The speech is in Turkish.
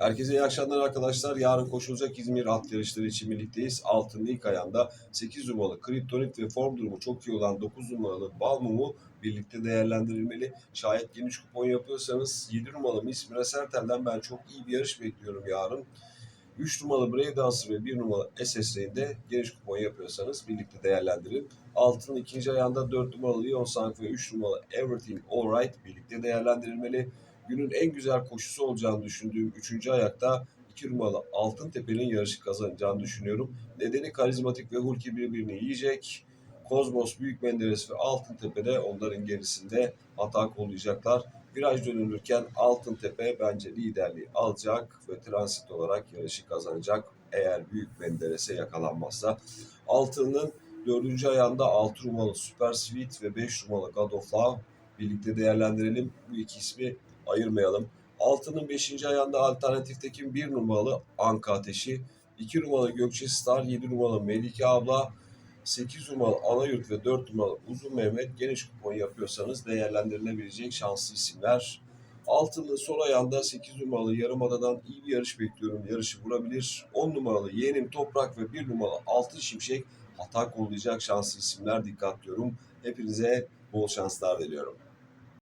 Herkese iyi akşamlar arkadaşlar. Yarın koşulacak İzmir at yarışları için birlikteyiz. Altının ilk ayağında 8 numaralı Kriptonit ve form durumu çok iyi olan 9 numaralı Balmum'u birlikte değerlendirilmeli. Şayet geniş kupon yapıyorsanız 7 numaralı Miss Mira Sertel'den ben çok iyi bir yarış bekliyorum yarın. 3 numaralı Brave Dancer ve 1 numaralı SS Rain'de geniş kupon yapıyorsanız birlikte değerlendirin. Altının ikinci ayağında 4 numaralı Leon Sank ve 3 numaralı Everything Alright birlikte değerlendirilmeli. Günün en güzel koşusu olacağını düşündüğüm 3. ayakta 2 numaralı Altın Tepe'nin yarışı kazanacağını düşünüyorum. Nedeni karizmatik ve Hulki birbirini yiyecek. Kozmos, Büyük Menderes ve Altın Tepe'de onların gerisinde hata kollayacaklar. Viraj dönülürken Altın Tepe bence liderliği alacak ve transit olarak yarışı kazanacak eğer Büyük Menderes'e yakalanmazsa. Altın'ın dördüncü ayağında 6 numaralı Super Sweet ve 5 numaralı God of Love birlikte değerlendirelim. Bu iki ismi ayırmayalım. Altının 5. ayağında alternatifteki 1 numaralı Anka Ateşi, 2 numaralı Gökçe Star, 7 numaralı Melike Abla, 8 numaralı Anayurt ve 4 numaralı Uzun Mehmet geniş kupon yapıyorsanız değerlendirilebilecek şanslı isimler. Altının sol ayağında 8 numaralı Yarımada'dan iyi bir yarış bekliyorum. Yarışı vurabilir. 10 numaralı Yeğenim Toprak ve 1 numaralı Altın Şimşek hata kollayacak şanslı isimler dikkat diyorum. Hepinize bol şanslar diliyorum.